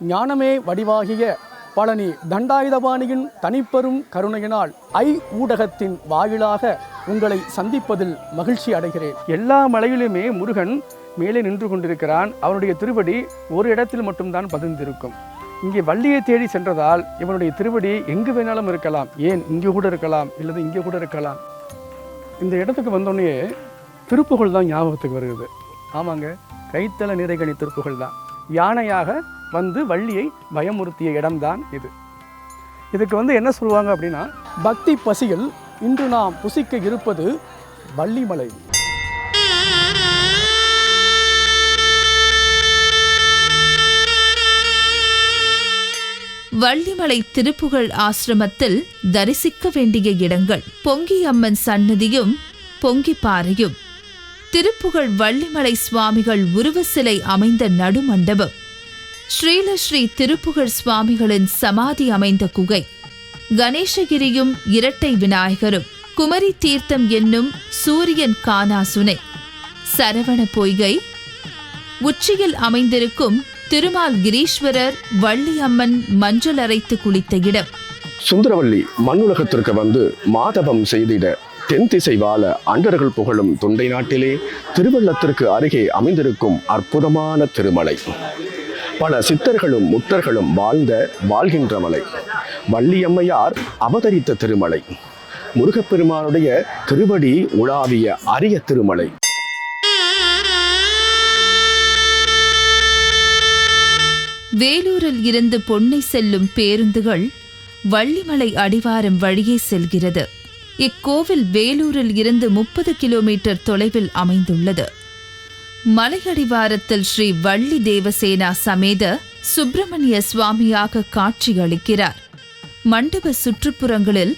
ஞானமே வடிவாகிய பழனி தண்டாயுதபாணியின் தனிப்பெரும் கருணையினால் ஐ ஊடகத்தின் வாயிலாக உங்களை சந்திப்பதில் மகிழ்ச்சி அடைகிறேன். எல்லா மலையிலுமே முருகன் மேலே நின்று கொண்டிருக்கிறான். அவனுடைய திருவடி ஒரு இடத்தில் மட்டும்தான் பதிந்திருக்கும். இங்கே வள்ளியை தேடி சென்றதால் இவனுடைய திருவடி எங்கு வேணாலும் இருக்கலாம். ஏன் இங்கே கூட இருக்கலாம் இல்லது இங்கே கூட இருக்கலாம். இந்த இடத்துக்கு வந்தோடனே திருப்புகழ் தான் ஞாபகத்துக்கு வருகிறது. ஆமாங்க கைத்தல நிறைகணி திருப்புகழ் தான். யானையாக வந்து வள்ளியை பயமுறுத்திய இடம்தான் இது. இதுக்கு வந்து என்ன சொல்லுவாங்க அப்படின்னா பக்தி பசியில் இன்று நாம் புசிக்க இருப்பது வள்ளிமலை. வள்ளிமலை திருப்புகழ் ஆசிரமத்தில் தரிசிக்க வேண்டிய இடங்கள் பொங்கி அம்மன் சன்னதியும் பொங்கி பாறையும். திருப்புகழ் வள்ளிமலை சுவாமிகள் உருவ சிலை அமைந்த நடுமண்டபம். ஸ்ரீலஸ்ரீ திருப்புகழ் சுவாமிகளின் சமாதி அமைந்த குகை. கணேசகிரியும் இரட்டை விநாயகரும் குமரி தீர்த்தம் என்னும் சூரியன் காணாசுனை. சரவண பொய்கை. உச்சியில் அமைந்திருக்கும் திருமால் கிரீஸ்வரர் வள்ளியம்மன் மஞ்சள் அரைத்து குளித்த இடம். சுந்தரவல்லி மண்ணுலகத்திற்கு வந்து மாதவம் செய்திட தென் திசை வாழ அண்டர்கள் புகழும் தொண்டை நாட்டிலே திருவள்ளத்திற்கு அருகே அமைந்திருக்கும் அற்புதமான திருமலை. பல சித்தர்களும் முத்தர்களும் வாழ்ந்த வாழ்கின்ற மலை வள்ளியம்மையார் அவதரித்த திருமலை. முருகப்பெருமானுடைய திருவடி உலாவிய அரிய திருமலை. வேலூரில் இருந்து பொன்னை செல்லும் பேருந்துகள் வள்ளிமலை அடிவாரம் வழியே செல்கிறது. இக்கோவில் வேலூரில் இருந்து முப்பது கிலோமீட்டர் தொலைவில் அமைந்துள்ளது. மலையடிவாரத்தில் ஸ்ரீ வள்ளி தேவசேனா சமேத சுப்பிரமணிய சுவாமியாக காட்சியளிக்கிறார். மண்டப சுற்றுப்புறங்களில்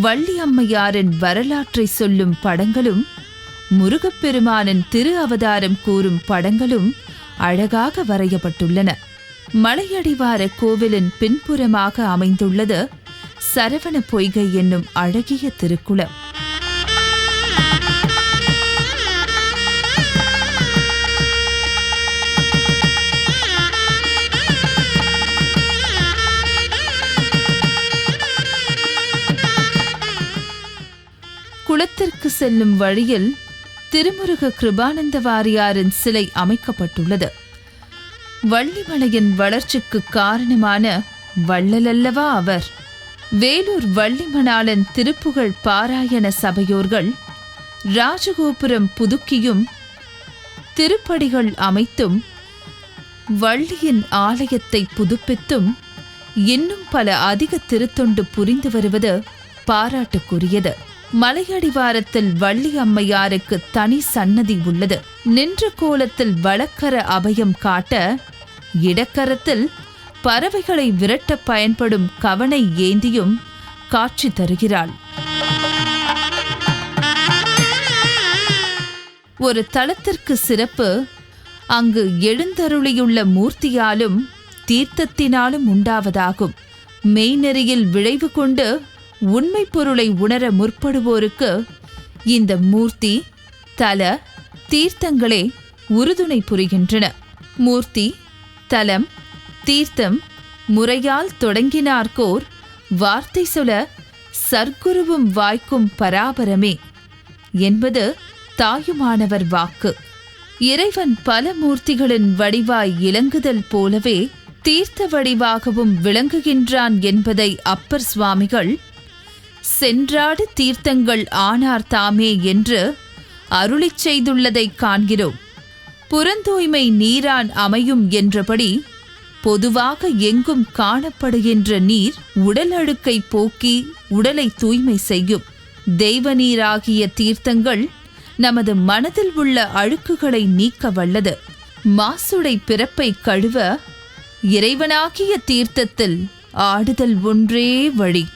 வள்ளி அம்மையாரின் வரலாற்றை சொல்லும் படங்களும் முருகப்பெருமானின் திரு அவதாரம் கூறும் படங்களும் அழகாக வரையப்பட்டுள்ளன. மலையடிவார கோவிலின் பின்புறமாக அமைந்துள்ளது சரவண பொய்கை என்னும் அழகிய திருக்குளம். குளத்திற்கு செல்லும் வழியில் திருமுருக கிருபானந்த வாரியாரின் சிலை அமைக்கப்பட்டுள்ளது. வள்ளிமலையின் வளர்ச்சிக்கு காரணமான வள்ளலல்லவா அவர் வேலூர் வள்ளிமணாளன் திருப்புகழ் பாராயண சபையோர்கள் ராஜகோபுரம் புதுக்கியும் திருப்படிகள் அமைத்தும் வள்ளியின் ஆலயத்தை புதுப்பித்தும் இன்னும் பல அதிக திருத்தொண்டு புரிந்து வருவது பாராட்டுக்குரியது. மலையடிவாரத்தில் வள்ளி அம்மையாருக்கு தனி சன்னதி உள்ளது. நின்ற கோலத்தில் வழக்கர அபயம் காட்ட இடக்கரத்தில் பறவைகளை விரட்ட பயன்படும் கவனை ஏந்தியும் காட்சி தருகிறாள். ஒரு தலத்திற்கு சிறப்பு அங்கு எழுந்தருளியுள்ள மூர்த்தியாலும் தீர்த்தத்தினாலும் உண்டாவதாகும். மெய்நெறியில் விளைவு கொண்டு உண்மை பொருளை உணர முற்படுவோருக்கு இந்த மூர்த்தி தல தீர்த்தங்களே உறுதுணை புரிகின்றன. மூர்த்தி தலம் தீர்த்தம் முறையால் தொடங்கினார்கோர் வார்த்தை சொல சர்க்குருவும் வாய்க்கும் பராபரமே என்பது தாயுமானவர் வாக்கு. இறைவன் பல மூர்த்திகளின் வடிவாய் இலங்குதல் போலவே தீர்த்த வடிவாகவும் விளங்குகின்றான் என்பதை அப்பர் சுவாமிகள் சென்றாடு தீர்த்தங்கள் ஆனார் தாமே என்று அருளிச் செய்துள்ளதைக் காண்கிறோம். புறந்தூய்மை நீரான் அமையும் என்றபடி பொதுவாக எங்கும் காணப்படுகின்ற நீர் உடல் அழுக்கை போக்கி உடலை தூய்மை செய்யும். தெய்வ நீராகிய தீர்த்தங்கள் நமது மனதில் உள்ள அழுக்குகளை நீக்க வல்லது. மாசுடை பிறப்பை கழுவ இறைவனாகிய தீர்த்தத்தில் ஆடுதல் ஒன்றே வழி.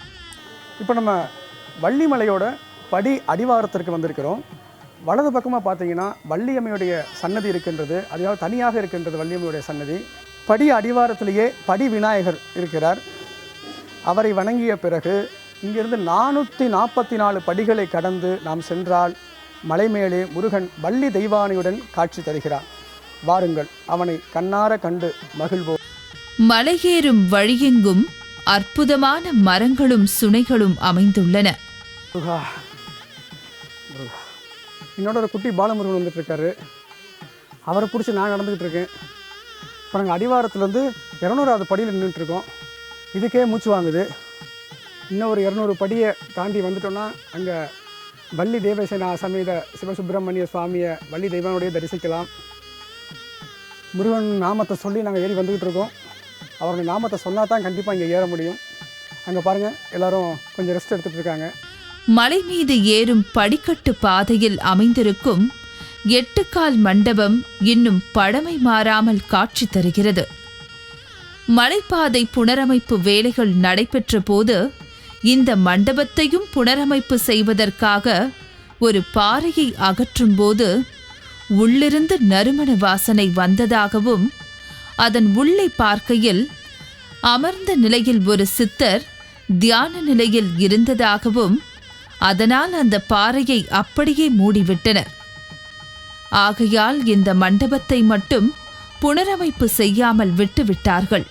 இப்போ நம்ம வள்ளிமலையோட படி அடிவாரத்திற்கு வந்திருக்கிறோம். வலது பக்கமாக பார்த்தீங்கன்னா வள்ளியம்மையுடைய சன்னதி இருக்கின்றது. அதாவது தனியாக இருக்கின்றது வள்ளியம்மையுடைய சன்னதி. படி அடிவாரத்திலேயே படி விநாயகர் இருக்கிறார். அவரை வணங்கிய பிறகு இங்கிருந்து நானூற்றி நாற்பத்தி நாலு படிகளை கடந்து நாம் சென்றால் மலை மேலே முருகன் வள்ளி தெய்வானையுடன் காட்சி தருகிறார். வாருங்கள் அவனை கண்ணார கண்டு மகிழ்வோம். மலையேறும் வழியெங்கும் அற்புதமான மரங்களும் சுனைகளும் அமைந்துள்ளன. என்னோட ஒரு குட்டி பாலமுருகன் வந்துட்டு இருக்காரு அவரை பிடிச்சி நான் நடந்துக்கிட்டு இருக்கேன் இப்போ நாங்கள் அடிவாரத்துலேருந்து இரநூறாவது படியில் நின்றுட்டுருக்கோம் இதுக்கே மூச்சு வாங்குது. இன்னும் ஒரு இரநூறு படியை தாண்டி வந்துட்டோன்னா அங்கே வள்ளி தேவசேனா சமேத சிவசுப்பிரமணிய சுவாமியை வள்ளி தெய்வனுடைய தரிசிக்கலாம். முருகன் நாமத்தை சொல்லி நாங்கள் ஏறி வந்துக்கிட்டு இருக்கோம் அவருடைய நாமத்தை சொன்னால் தான் கண்டிப்பாக இங்கே ஏற முடியும். அங்கே பாருங்கள் எல்லாரும் கொஞ்சம் ரெஸ்ட் எடுத்துகிட்டு இருக்காங்க. மலை மீது ஏறும் படிக்கட்டு பாதையில் அமைந்திருக்கும் எட்டுக்கால் மண்டபம் இன்னும் பழமை மாறாமல் காட்சி தருகிறது. மலைப்பாதை புனரமைப்பு வேலைகள் நடைபெற்ற போது இந்த மண்டபத்தையும் புனரமைப்பு செய்வதற்காக ஒரு பாறையை அகற்றும் போது உள்ளிருந்து நறுமண வாசனை வந்ததாகவும் அதன் உள்ளே பார்க்கையில் அமர்ந்த நிலையில் ஒரு சித்தர் தியான நிலையில் இருந்ததாகவும் அதனால் அந்த பாறையை அப்படியே மூடிவிட்டனர். ஆகையால் இந்த மண்டபத்தை மட்டும் புனரமைப்பு செய்யாமல் விட்டுவிட்டார்கள்.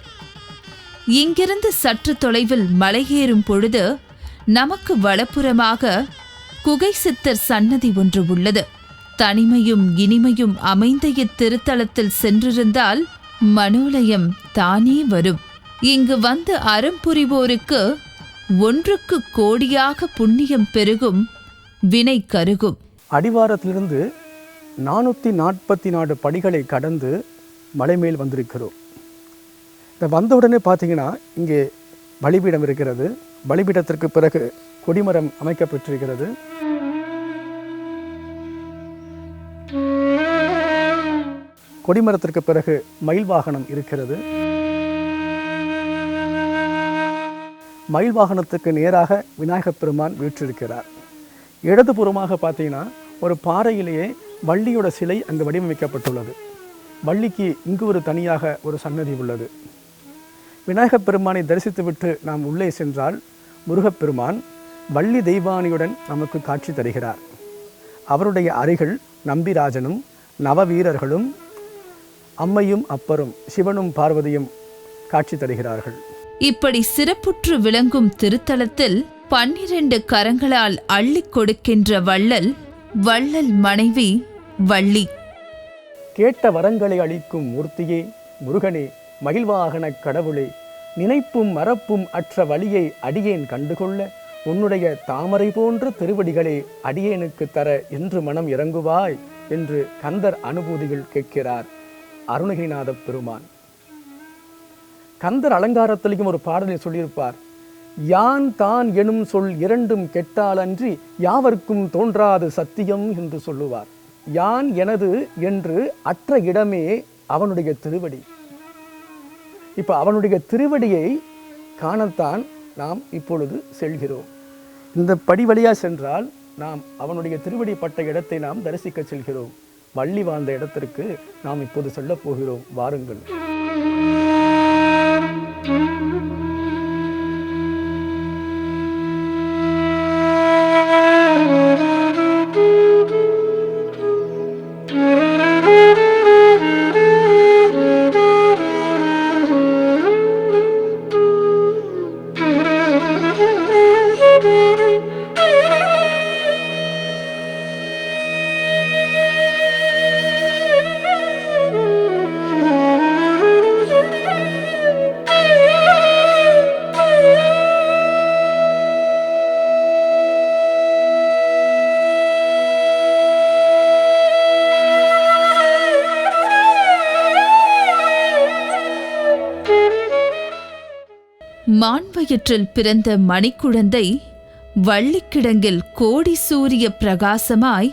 இங்கிருந்து சற்று தொலைவில் மலையேறும் பொழுது நமக்கு வலப்புறமாக குகை சித்தர் சன்னதி ஒன்று உள்ளது. தனிமையும் இனிமையும் அமைந்த இத்திருத்தலத்தில் சென்றிருந்தால் மனோலயம் தானே வரும். இங்கு வந்து அறம் புரிவோருக்கு ஒன்றுக்கு கோடியாக புண்ணியம் பெருகும் வினை கருகும். அடிவாரத்திலிருந்து நானூற்றி நாற்பத்தி நாலு படிகளை கடந்து மலை மேல் வந்திருக்கிறோம். இந்த வந்தவுடனே பார்த்தீங்கன்னா இங்கே பலிபீடம் இருக்கிறது. பலிபீடத்திற்கு பிறகு கொடிமரம் அமைக்கப்பட்டிருக்கிறது கொடிமரத்திற்கு பிறகு மயில் வாகனம் இருக்கிறது. மயில் வாகனத்துக்கு நேராக விநாயகப் பெருமான் வீற்றிருக்கிறார். இடதுபுறமாக பார்த்தீங்கன்னா ஒரு பாறையிலேயே வள்ளியோட சிலை அங்கு வடிவமைக்கப்பட்டுள்ளது. வள்ளிக்கு இங்கு ஒரு தனியாக ஒரு சன்னதி உள்ளது. விநாயகப் பெருமானை தரிசித்துவிட்டு நாம் உள்ளே சென்றால் முருகப்பெருமான் வள்ளி தெய்வானியுடன் நமக்கு காட்சி தருகிறார். அவருடைய அருகில் நம்பிராஜனும் நவவீரர்களும் அம்மையும் அப்பரும் சிவனும் பார்வதியும் காட்சி தருகிறார்கள். இப்படி சிறப்புற்று விளங்கும் திருத்தலத்தில் பன்னிரண்டு கரங்களால் அள்ளிக் கொடுக்கின்ற வள்ளல் வள்ளல் மனைவி வள்ளி. கேட்ட வரங்களை அளிக்கும் மூர்த்தியே முருகனே மகிழ்வாகன கடவுளே நினைப்பும் மறப்பும் அற்ற வழியை அடியேன் கண்டுகொள்ள உன்னுடைய தாமரை போன்ற திருவடிகளே அடியேனுக்கு தர என்று மனம் இறங்குவாய் என்று கந்தர் அனுபூதிகள் கேட்கிறார். அருணகிரிநாத பெருமான். கந்தர் அலங்காரத்திலையும் ஒரு பாடலை சொல்லியிருப்பார். யான் தான் எனும் சொல் இரண்டும் கெட்டாலன்றி யாவர்க்கும் தோன்றாது சத்தியம் என்று சொல்லுவார். யான் எனது என்று அற்ற இடமே அவனுடைய திருவடி. இப்போ அவனுடைய திருவடியை காணத்தான் நாம் இப்பொழுது செல்கிறோம். இந்த படி வழியாக சென்றால் நாம் அவனுடைய திருவடி பட்ட இடத்தை நாம் தரிசிக்க செல்கிறோம். வள்ளி வாழ்ந்த இடத்திற்கு நாம் இப்போது சொல்லப் போகிறோம். வாருங்கள். மான்வயிற்றில் பிறந்த மணிக்குழந்தை வள்ளிக்கிடங்கில் கோடி சூரிய பிரகாசமாய்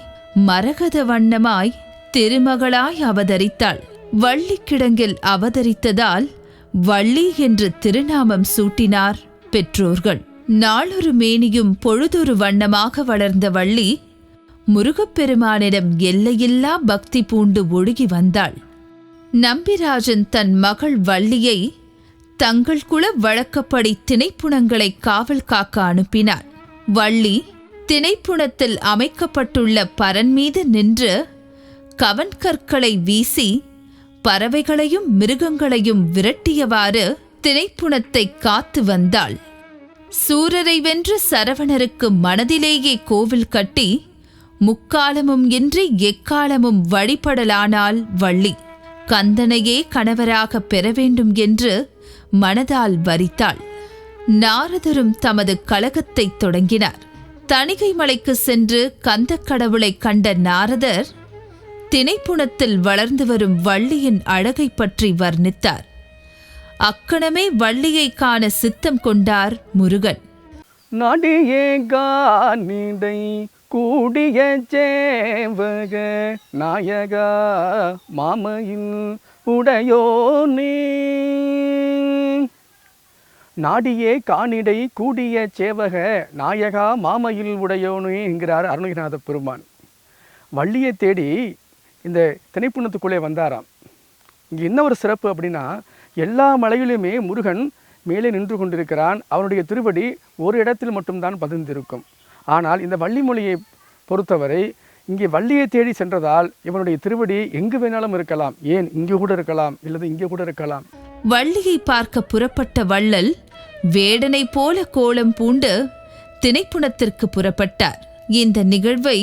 மரகத வண்ணமாய் திருமகளாய் அவதரித்தாள். வள்ளிக்கிடங்கில் அவதரித்ததால் வள்ளி என்று திருநாமம் சூட்டினார் பெற்றோர்கள். நாளொரு மேனியும் பொழுதொரு வண்ணமாக வளர்ந்த வள்ளி முருகப்பெருமானிடம் எல்லையில்லா பக்தி பூண்டு ஒழுகி வந்தாள். நம்பிராஜன் தன் மகள் வள்ளியை தங்கள் குல வழக்கப்படி திணைப்புணங்களை காவல் காக்க அனுப்பினார். வள்ளி திணைப்புணத்தில் அமைக்கப்பட்டுள்ள பரன் மீது நின்று கவன்கற்களை வீசி பறவைகளையும் மிருகங்களையும் விரட்டியவாறு திணைப்புணத்தை காத்து வந்தாள். சூரரை வென்ற சரவணருக்கு மனதிலேயே கோவில் கட்டி முக்காலமும் இன்றி எக்காலமும் வழிபடலானாள் வள்ளி. கந்தனையே கணவராக பெற வேண்டும் என்று மனதால் வரித்தாள். நாரதரும் தமது கலகத்தை தொடங்கினார். தணிகை மலைக்கு சென்று கந்தக் கடவுளைக் கண்ட நாரதர் திணைப்புணத்தில் வளர்ந்து வரும் வள்ளியின் அழகை பற்றி வர்ணித்தார். அக்கணமே வள்ளியை காண சித்தம் கொண்டார் முருகன். நடியே கானிடை கூடிய சேவக நாயகா மாமையின் உடையோனே நாடியே காணிடை கூடிய சேவக நாயகா மாமையில் உடையோனே என்கிறார் அருணகிரிநாத பெருமான். வள்ளியை தேடி இந்த திணைப்புணத்துக்குள்ளே வந்தாராம். இங்கே என்ன ஒரு சிறப்பு அப்படின்னா எல்லா மலையிலுமே முருகன் மேலே நின்று கொண்டிருக்கிறான். அவனுடைய திருவடி ஒரு இடத்தில் மட்டும்தான் பதிந்திருக்கும். ஆனால் இந்த வள்ளி மொழியை பொறுத்தவரை இங்கே வள்ளியை தேடி சென்றதால் இவனுடைய திருவடி எங்கு வேணாலும் இருக்கலாம். ஏன் இங்கே கூட இருக்கலாம் இல்லது இங்கே கூட இருக்கலாம்? வள்ளியை பார்க்க புறப்பட்ட வள்ளல் வேடனை போல கோலம் பூண்டு திணைப்புணத்திற்கு புறப்பட்டார். இந்த நிகழ்வை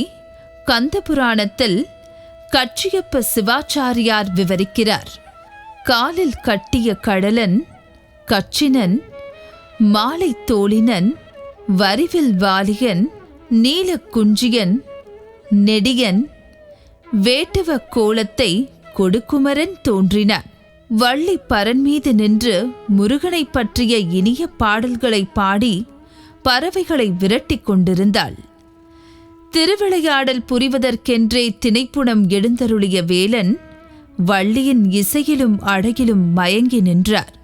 கந்த புராணத்தில் கச்சியப்ப சிவாச்சாரியார் விவரிக்கிறார். காலில் கட்டிய கடலன் கச்சினன் மாலை தோழினன் வரிவில் வாலியன் நீலக்குஞ்சியன் நெடியன் வேட்டுவ கோலத்தை கொடுக்குமரன் தோன்றினான். வள்ளி பரன் மீது நின்று முருகனைப் பற்றிய இனிய பாடல்களை பாடி பறவைகளை விரட்டிக் கொண்டிருந்தாள். திருவிளையாடல் புரிவதற்கென்றே திணைப்புணம் எழுந்தருளிய வேலன் வள்ளியின் இசையிலும் அழகிலும் மயங்கி நின்றார்.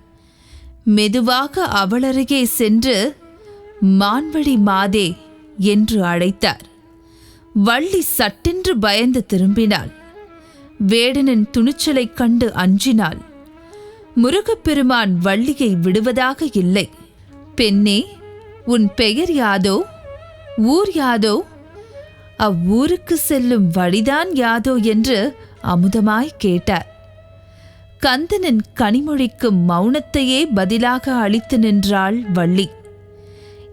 மெதுவாக அவளருகே சென்று மான்வழி மாதே என்று அழைத்தார். வள்ளி சட்டென்று பயந்து திரும்பினாள். வேடனின் துணிச்சலைக் கண்டு அஞ்சினாள். முருகப்பெருமான் வள்ளியை விடுவதாக இல்லை. பெண்ணே உன் பெயர் யாதோ? ஊர் யாதோ? அவ்வூருக்கு செல்லும் வழிதான் யாதோ? என்று அமுதமாய் கேட்டார். கந்தனின் கனிமொழிக்கும் மௌனத்தையே பதிலாக அளித்து நின்றாள் வள்ளி.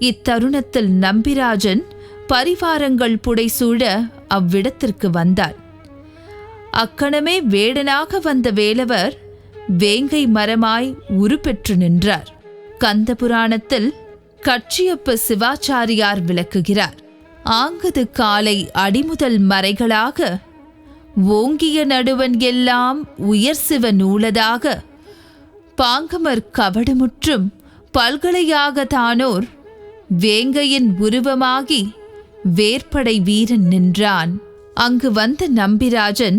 இத்தருணத்தில் நம்பிராஜன் பரிவாரங்கள் புடைசூழ அவ்விடத்திற்கு வந்தார் அக்கணமே வேடனாக வந்த வேலவர் வேங்கை மரமாய் உருப்பெற்று நின்றார். கந்த புராணத்தில் கட்சியப்ப சிவாச்சாரியார் விளக்குகிறார். ஆங்கது காலை அடிமுதல் மறைகளாக ஓங்கிய நடுவன் எல்லாம் உயர் சிவ நூலதாக பாங்கமர் கவடுமுற்றும் பல்கலையாக தானோர் வேங்கையின் உருவமாகி வேற்படை வீரன் நின்றான். அங்கு வந்த நம்பிராஜன்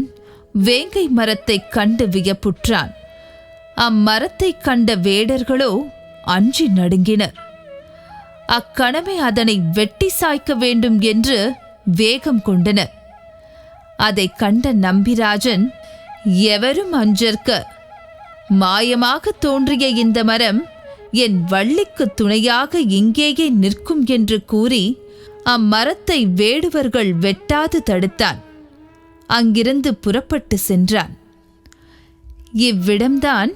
வேங்கை மரத்தைக் கண்டு வியப்புற்றான். அம்மரத்தைக் கண்ட வேடர்களோ அஞ்சி நடுங்கினர். அக்கணமே அதனை வெட்டி சாய்க்க வேண்டும் என்று வேகம் கொண்டனர். அதைக் கண்ட நம்பிராஜன் எவரும் அஞ்சற்க. மாயமாக தோன்றிய இந்த மரம் என் வள்ளிக்கு துணையாக இங்கேயே நிற்கும் என்று கூறி அம்மரத்தை வேடுவர்கள் வெட்டாது தடுத்தான். அங்கிருந்து புறப்பட்டு சென்றான். இவ்விடம்தான்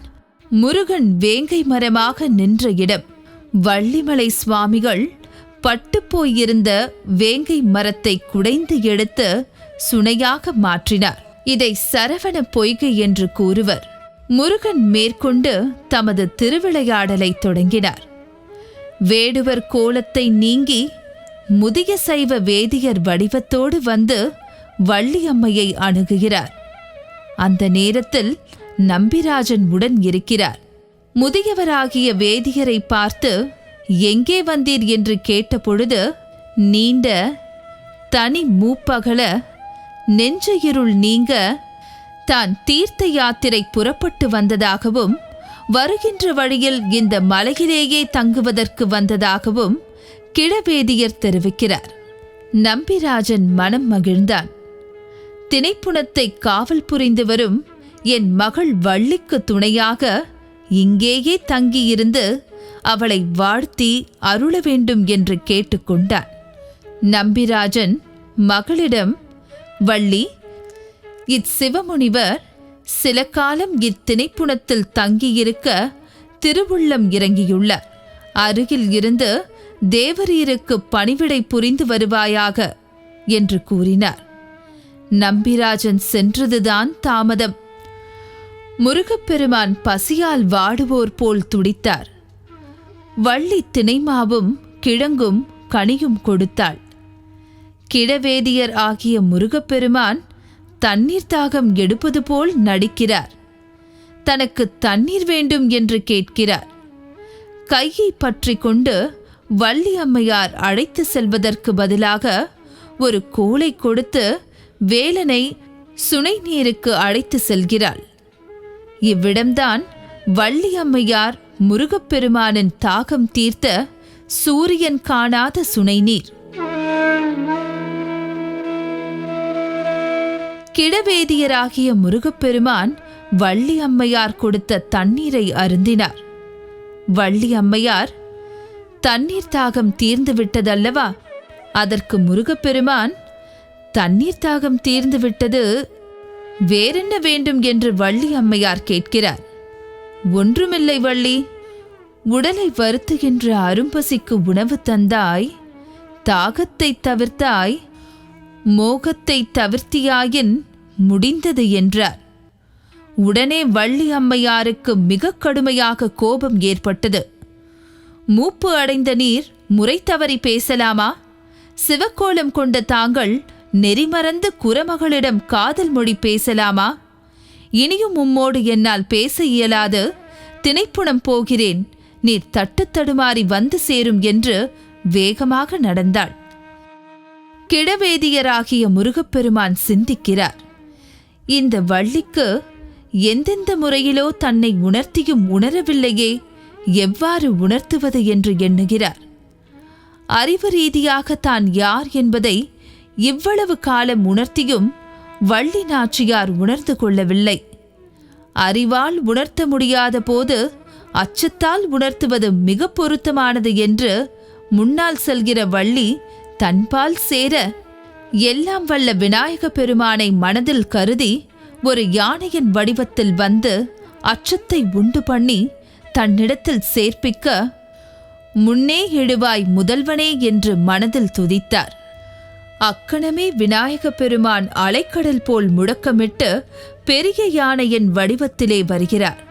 முருகன் வேங்கை மரமாக நின்ற இடம். வள்ளிமலை சுவாமிகள் பட்டுப்போயிருந்த வேங்கை மரத்தை குடைந்து எடுத்து சுனையாக மாற்றினார். இதை சரவண பொய்கை என்று கூறுவர். முருகன் மேற்கொண்டு தமது திருவிளையாடலை தொடங்கினார். வேடுவர் கோலத்தை நீங்கி முதிய சைவ வேதியர் வடிவத்தோடு வந்து வள்ளியம்மையை அணுகுகிறார். அந்த நேரத்தில் நம்பிராஜன் உடன் இருக்கிறார். முதியவராகிய வேதியரை பார்த்து எங்கே வந்தீர் என்று கேட்டபொழுது நீண்ட தனி மூப்பகல நெஞ்ச இருள் நீங்க தான் தீர்த்த யாத்திரை புறப்பட்டு வந்ததாகவும் வருகின்ற வழியில் இந்த மலையிலேயே தங்குவதற்கு வந்ததாகவும் கிழவேதியர் தெரிவிக்கிறார். நம்பிராஜன் மனம் மகிழ்ந்தான். திணைப்புணத்தை காவல் புரிந்து வரும் என் மகள் வள்ளிக்கு துணையாக இங்கேயே தங்கியிருந்து அவளை வாழ்த்தி அருள வேண்டும் என்று கேட்டுக்கொண்டான் நம்பிராஜன் மகளிடம் வள்ளி இச்சிவமுனிவர் சில காலம் இத்திணைப்புணத்தில் தங்கியிருக்க திருவுள்ளம் இறங்கியுள்ளார். அருகில் இருந்து தேவரீருக்கு பணிவிடை புரிந்து வருவாயாக என்று கூறினார். நம்பிராஜன் சென்றதுதான் தாமதம். முருகப்பெருமான் பசியால் வாடுவோர் போல் துடித்தார். வள்ளி திணைமாவும் கிழங்கும் கனியும் கொடுத்தாள். கிழவேதியர் ஆகிய முருகப்பெருமான் தண்ணீர் தாகம் எடுப்பது போல் நடிக்கிறார். தனக்கு தண்ணீர் வேண்டும் என்று கேட்கிறார். கையை பற்றி கொண்டு வள்ளி அம்மையார் அழைத்து செல்வதற்கு பதிலாக ஒரு கோலை கொடுத்து வேலனை சுனை நீருக்கு அழைத்து செல்கிறாள். இவ்விடம்தான் வள்ளி அம்மையார் முருகப்பெருமானின் தாகம் தீர்த்த சூரியன் காணாத சுனைநீர் கிடவேதியராகிய முருகப்பெருமான் வள்ளி அம்மையார் கொடுத்த தண்ணீரை அருந்தினார். வள்ளி அம்மையார் தண்ணீர் தாகம் தீர்ந்து விட்டதல்லவா? அதற்கு முருகப்பெருமான் தண்ணீர் தாகம் தீர்ந்து விட்டது வேறென்ன வேண்டும் என்று வள்ளி அம்மையார் கேட்கிறார். ஒன்றுமில்லை வள்ளி உடலை வருத்துகின்ற அரும்பசிக்கு உணவு தந்தாய் தாகத்தை தவிர்த்தாய் மோகத்தை தவிர்த்தியாயின் முடிந்தது என்றார். உடனே வள்ளி அம்மையாருக்கு மிக கடுமையாக கோபம் ஏற்பட்டது. மூப்பு அடைந்த நீர் முறை தவறி பேசலாமா? சிவக்கோலம் கொண்ட தாங்கள் நெறிமறந்து குரமகளிடம் காதல் மொழி பேசலாமா? இனியும் உம்மோடு என்னால் பேச இயலாது. திணைப்புணம் போகிறேன். நீர் தட்டுத் தடுமாறி வந்து சேரும் என்று வேகமாக நடந்தாள். கிடவேதியராகிய முருகப்பெருமான் சிந்திக்கிறார். இந்த வள்ளிக்கு எந்தெந்த முறையிலோ தன்னை உணர்த்தியும் உணரவில்லையே. எவ்வாறு உணர்த்துவது என்று எண்ணுகிறார். அறிவு ரீதியாக தான் யார் என்பதை இவ்வளவு காலம் உணர்த்தியும் வள்ளி நாச்சியார் உணர்ந்து கொள்ளவில்லை. அறிவால் உணர்த்த முடியாத போது அச்சத்தால் உணர்த்துவது மிக பொருத்தமானது என்று முன்னால் செல்கிற வள்ளி தன்பால் சேர எல்லாம் வல்ல விநாயக பெருமானை மனதில் கருதி ஒரு யானையின் வடிவத்தில் வந்து அச்சத்தை உண்டு பண்ணி தன்னிடத்தில் சேர்ப்பிக்க முன்னே எழுவாய் முதல்வனே என்று மனதில் துதித்தார். அக்கணமே விநாயக பெருமான் அலைக்கடல் போல் முழக்கமிட்டு பெரிய யானையின் வடிவத்திலே வருகிறார்.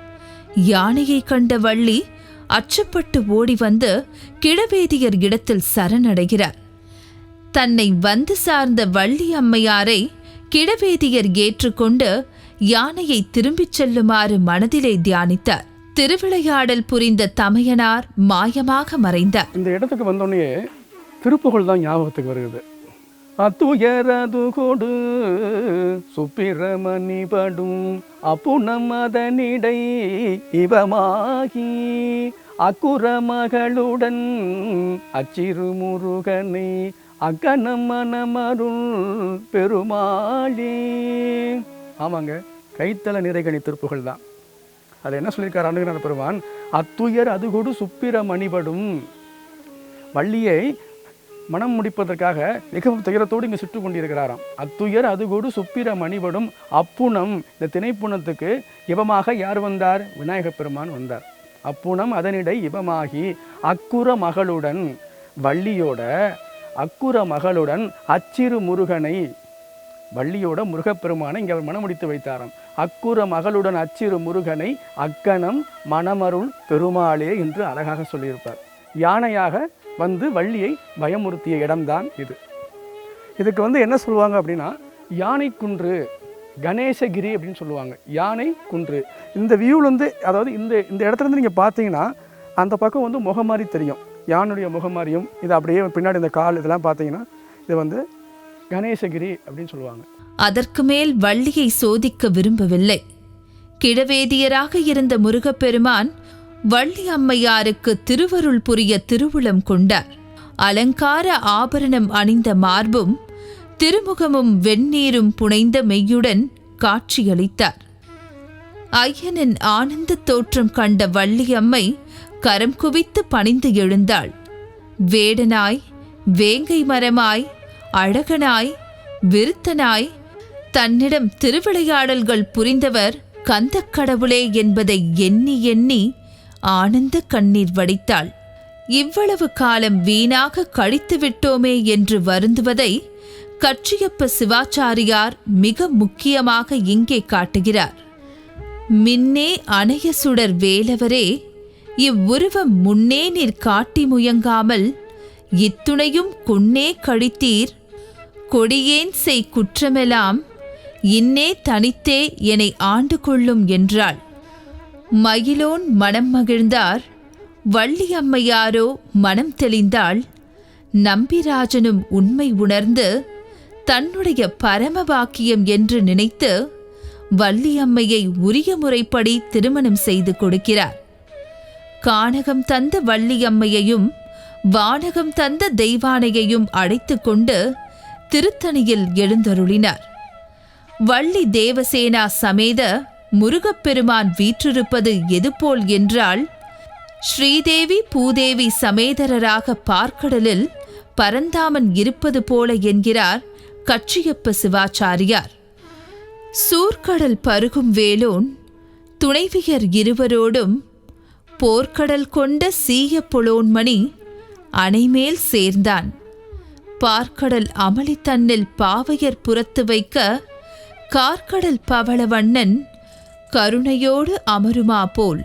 யானையை கண்ட வள்ளி அச்சப்பட்டு ஓடி வந்து கிழவேதியர் இடத்தில் சரணடைகிறார். தன்னை வந்து சார்ந்த வள்ளி அம்மையாரை கிழவேதியர் ஏற்றுக்கொண்டு யானையை திரும்பிச் செல்லுமாறு மனதிலே தியானித்தார். திருவிளையாடல் புரிந்த தமையனார் மாயமாக மறைந்தார் இந்த இடத்துக்கு வந்தோடனே திருப்புகழ் தான் ஞாபகத்துக்கு வருகிறது. அத்துயரது கொடு சுப்பிரமணி படும் அப்புணம் இவமாகி அக்குற மகளுடன் அச்சிறு முருகனை அக்கணம் மனமருள் பெருமாளே. ஆமாங்க கைத்தல நிறைகணி திருப்புகள் தான். அதில் என்ன சொல்லியிருக்கார் அனுகிரக பெருமான்? அத்துயர் அதுகொடு சுப்பிர மணிபடும் வள்ளியை மனம் முடிப்பதற்காக மிகவும் துயரத்தோடு இங்கே சுட்டு கொண்டிருக்கிறாராம். அத்துயர் அதுகொடு சுப்பிர மணிபடும் அப்புணம். இந்த திணைப்புணத்துக்கு இவமாக யார் வந்தார்? விநாயகப் பெருமான் வந்தார். அப்புணம் அதனிடை இவமாகி அக்குற மகளுடன். வள்ளியோட அக்குற மகளுடன் அச்சிறு முருகனை. வள்ளியோட முருகப்பெருமானை இங்கே அவர் மனமுடித்து வைத்தாராம். அக்குற மகளுடன் அச்சிறு முருகனை அக்கணம் மணமருள் பெருமாளே என்று அழகாக சொல்லியிருப்பார். யானையாக வந்து வள்ளியை பயமுறுத்திய இடம்தான் இது. இதுக்கு வந்து என்ன சொல்லுவாங்க அப்படின்னா யானை குன்று கணேசகிரி அப்படின்னு சொல்லுவாங்க. யானை குன்று. இந்த வியூவில் அதாவது இந்த இந்த இடத்துல இருந்து நீங்கள் பார்த்தீங்கன்னா அந்த பக்கம் வந்து முகமாரி தெரியும். யானுடைய முகமாரியும் இது அப்படியே பின்னாடி இந்த கால் இதெல்லாம் பார்த்தீங்கன்னா இது வந்து கணேசகிரி அப்படின்னு சொல்லுவாங்க. அதற்கு மேல் வள்ளியை சோதிக்க விரும்பவில்லை. கிழவேதியராக இருந்த முருகப்பெருமான் வள்ளி அம்மையாருக்கு திருவருள் புரிய திருவுளம் கொண்டார். அலங்கார ஆபரணம் அணிந்த மார்பும் திருமுகமும் வெந்நீரும் புனைந்த மெய்யுடன் காட்சியளித்தார். ஐயனின் ஆனந்த தோற்றம் கண்ட வள்ளியம்மை கரம் குவித்து பணிந்து எழுந்தாள். வேடனாய் வேங்கை மரமாய் அழகனாய் விருத்தனாய் தன்னிடம் திருவிளையாடல்கள் புரிந்தவர் கந்தக் கடவுளே என்பதை எண்ணி எண்ணி ஆனந்த கண்ணீர் வடித்தாள். இவ்வளவு காலம் வீணாக கழித்து விட்டோமே என்று வருந்துவதை கட்சியப்ப சிவாச்சாரியார் மிக முக்கியமாக இங்கே காட்டுகிறார். மின்னே அணைய சுடர் வேலவரே இவ்வுருவம் முன்னே நீர் காட்டி முயங்காமல் இத்துணையும் குன்னே கழித்தீர் கொடியேன் செய் குற்றமெல்லாம் இன்னே தனித்தே என்னை ஆண்டு கொள்ளும் என்றாள். மயிலோன் மனம் மகிழ்ந்தார். வள்ளி அம்மையாரோ மனம் தெளிந்தாள். நம்பிராஜனும் உண்மை உணர்ந்து தன்னுடைய பரம பாக்கியம் என்று நினைத்து வள்ளியம்மையை உரிய முறைப்படி திருமணம் செய்து கொடுக்கிறார். கானகம் தந்த வள்ளியம்மையையும் வானகம் தந்த தெய்வானையையும் அழைத்து கொண்டு திருத்தணியில் எழுந்தருளினார். வள்ளி தேவசேனா சமேத முருகப்பெருமான் வீற்றிருப்பது எதுபோல் என்றால் ஸ்ரீதேவி பூதேவி சமேதரராக பார்க்கடலில் பரந்தாமன் இருப்பது போல என்கிறார் கச்சியப்ப சிவாச்சாரியார். சூர்க்கடல் பருகும் வேலோன் துணைவியர் இருவரோடும் போர்க்கடல் கொண்ட சீய புலோன்மணி அணைமேல் சேர்ந்தான். பார்க்கடல் அமளி தன்னில் பாவையர் புறத்து வைக்க கார்க்கடல் பவளவண்ணன் கருணையோடு அமருமா போல்.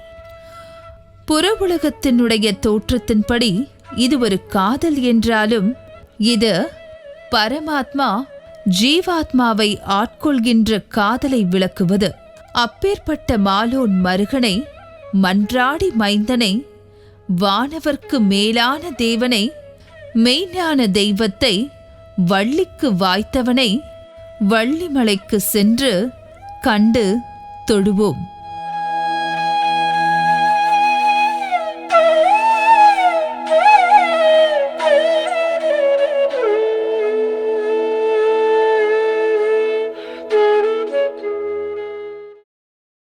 புற உலகத்தினுடைய தோற்றத்தின்படி இது ஒரு காதல் என்றாலும் இது பரமாத்மா ஜீவாத்மாவை ஆட்கொள்கின்ற காதலை விளக்குவது. அப்பேற்பட்ட மாலோன் மருகனை மன்றாடி மைந்தனை வானவர்க்கு மேலான தேவனை மெய்ஞான தெய்வத்தை வள்ளிக்கு வாய்த்தவனை வள்ளிமலைக்கு சென்று கண்டு தொழுவோம்.